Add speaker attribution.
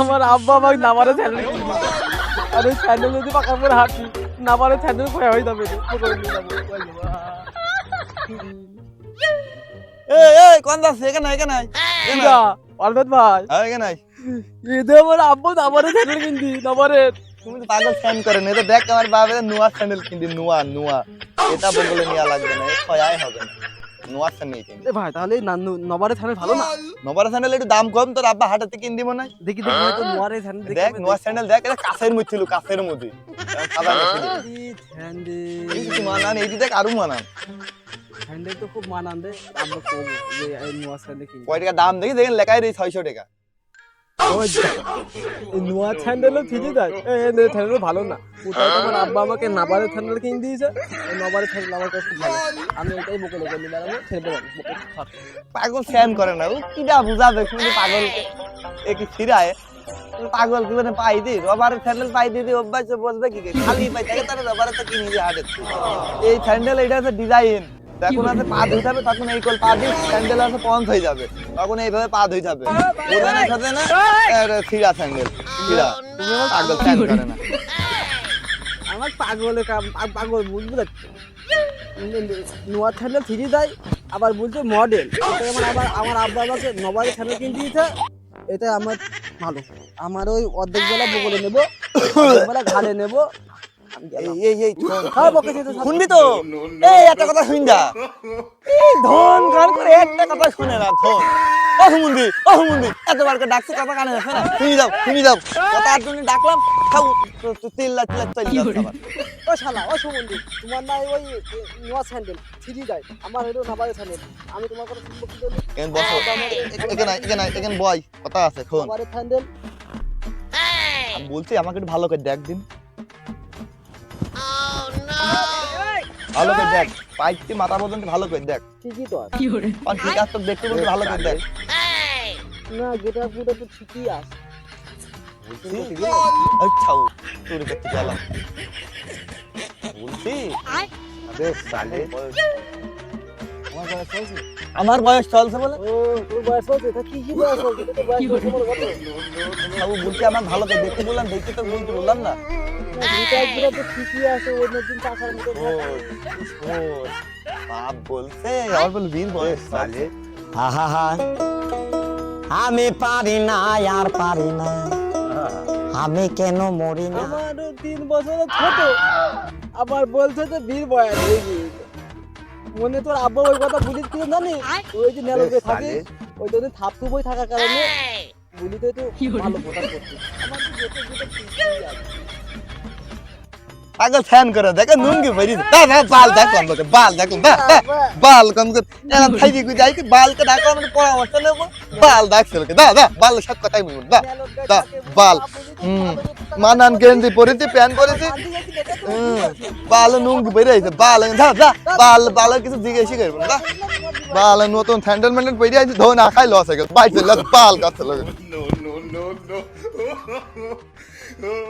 Speaker 1: আমার আব্বা আমাকে নামারে স্যান্ডেল আর ওই স্যান্ডেল যদি পাকা করে হাঁটি নামারে স্যান্ডেল ক্ষয় হয়ে যাবে নিয়ে।
Speaker 2: এই এই কোন যাচ্ছে? এখানে এখানে।
Speaker 1: অরবিন্দ ভাই।
Speaker 2: হ্যাঁ, এখানে
Speaker 1: এদে আমার আব্বু নামারে স্যান্ডেল কিনতি নামারে।
Speaker 2: তুমি তো পাগল ফ্যান করে না। দেখ আমার বাবা নোয়া স্যান্ডেল কিনবি নোয়া নোয়া। এটা বগলে নেওয়া লাগবে না। এ ছয়াই হবে না। নোয়া স্যান্ডেল কিনবি।
Speaker 1: এ ভাই তাহলে নবারে স্যান্ডেল ভালো না?
Speaker 2: নবারে স্যান্ডেল একটু দাম কম তোর আব্বা হাটাতে কিন দিব না
Speaker 1: দেখি দেখি হয়তো নোয়ারে স্যান্ডেল দেখি
Speaker 2: দেখ নোয়ার স্যান্ডেল দেখ এটা কাছের মধ্যে ছিল কাছের মধ্যে সাদা মেশিন
Speaker 1: এই স্যান্ডেল
Speaker 2: এই কি মানান এই দেখ আরও মানান।
Speaker 1: স্যান্ডেল তো খুব মানান রে আব্বা কম যে এই নোয়া স্যান্ডেল কিনবি।
Speaker 2: কয় টাকা দাম দেখি দেখেন লেখাই রে 600 টাকা।
Speaker 1: নোয়া স্যান্ডেলও ঠিকই দেয়। এই স্যান্ডেল ভালো না। ওটাও তো আমার আব্বা আমাকে নাবারের স্যান্ডেল কিনে দিয়েছে? নাবারের স্যান্ডেল আমার কাছে ভালো। আমি এটাই ছেড়ে
Speaker 2: পাগল ফ্যান করে না ও কিটা বুঝাবে শুধু পাগল। এ কি ফিরায়? পাগল কি মানে পাই দি রবারের স্যান্ডেল পাই দিদি অভ্যাস বসবে কি খালি পাই তাকে তারা রবারের তো কিনে দিয়ে হাটে। এই স্যান্ডেল এটা হচ্ছে ডিজাইন যখন আছে পা ধুই যাবে তখন এই কল পা স্যান্ডেল আছে পঞ্চ হয়ে যাবে। তখন এইভাবে পা সাথে না ফিরা স্যান্ডেল ফিরা তুমি আমার পাগল ফ্যান করে না।
Speaker 1: আমার পাগলে পাগল নোয়া স্যান্ডেল দেয় আবার বলছে মডেল আমার আবার আমার আব্বা আছে নবাই স্যান্ডেল কিনে দিয়েছে। এটা আমার ভালো। আমার ওই অর্ধেক বেলা বগলে নেব বেলা ঘাড়ে নেব।
Speaker 2: এই এই এই শোন,
Speaker 1: বকেছি তো সব।
Speaker 2: শুনবি তো? এই একটা কথা শুন এই ধন কান করে একটা কথা শুনে না ধন। ও হুমুন্দি ও হুমুন্দি এতবার করে কথা কানে যাচ্ছে না। শুনি যাও শুনি যাও। কথা আর তুমি ডাকলাম খাও তিল্লা তিল্লা তিল্লা
Speaker 1: ও শালা ও সুমন্দি তোমার না ওই নোয়া স্যান্ডেল থ্রি যায়। আমার হলো স্যান্ডেল। আমি তোমার কথা
Speaker 2: এখানে বসো। এখানে এখানে এখানে বয় কথা আছে
Speaker 1: স্যান্ডেল।
Speaker 2: বলছি আমাকে একটু ভালো করে দেখ দিন। ভালো করে দেখ। পাইপটি মাথা পর্যন্ত ভালো করে দেখ।
Speaker 1: ঠিকই তো আছে।
Speaker 2: আর ঠিক আছে তো দেখতে বলতে ভালো করে দেখ।
Speaker 1: না গেটা পুরো তো ঠিকই আছে।
Speaker 2: আচ্ছা তোর কাছে গেলাম। বলছি? আরে সালে
Speaker 1: আমার বয়স
Speaker 2: চলছে বলে?
Speaker 1: তা
Speaker 2: বাবু বলছি আমার ভালো করে দেখতে বললাম দেখতে তো বলতে বললাম না।
Speaker 1: তো
Speaker 2: বাপ বলছে আমার বল বীর বয়স
Speaker 3: আমি পারি না আর পারি না। আমি কেন মরি না?
Speaker 1: তিন বছর ছোট। আবার বলছে যে বীর বয়স মনে তোর আব্বা ওই কথা বুঝিস কি জানিস ওই যে নেলকে থাকে ওই তোদের থাপতু বই থাকার কারণে বুলিতে তো ভালো করছিস তো আছে
Speaker 2: পাগল ফ্যান করে দেখে নুঙ্গি ভরি দা। দা বাল দেখ কম লোকে বাল দেখ দা দা বাল কম করে। এলা থাইকি কই যাই কি বাল কে ডাকা মানে পরামর্শ নেব। বাল দেখ লোকে দা দা বাল সব কথাই বলব দা দা বাল। হুম মানান গেঞ্জি পরেছি প্যান্ট পরেছি। বাল নুঙ্গি পরে আইছে বাল ধা ধা বাল বাল কিছু জিজ্ঞেস করব না বাল নতুন স্যান্ডেল ম্যান্ডেল পরে আইছে ধো না খাই লস হয়ে গেল বাইতে লাগ বাল কাছে লাগে
Speaker 4: নো নো নো no.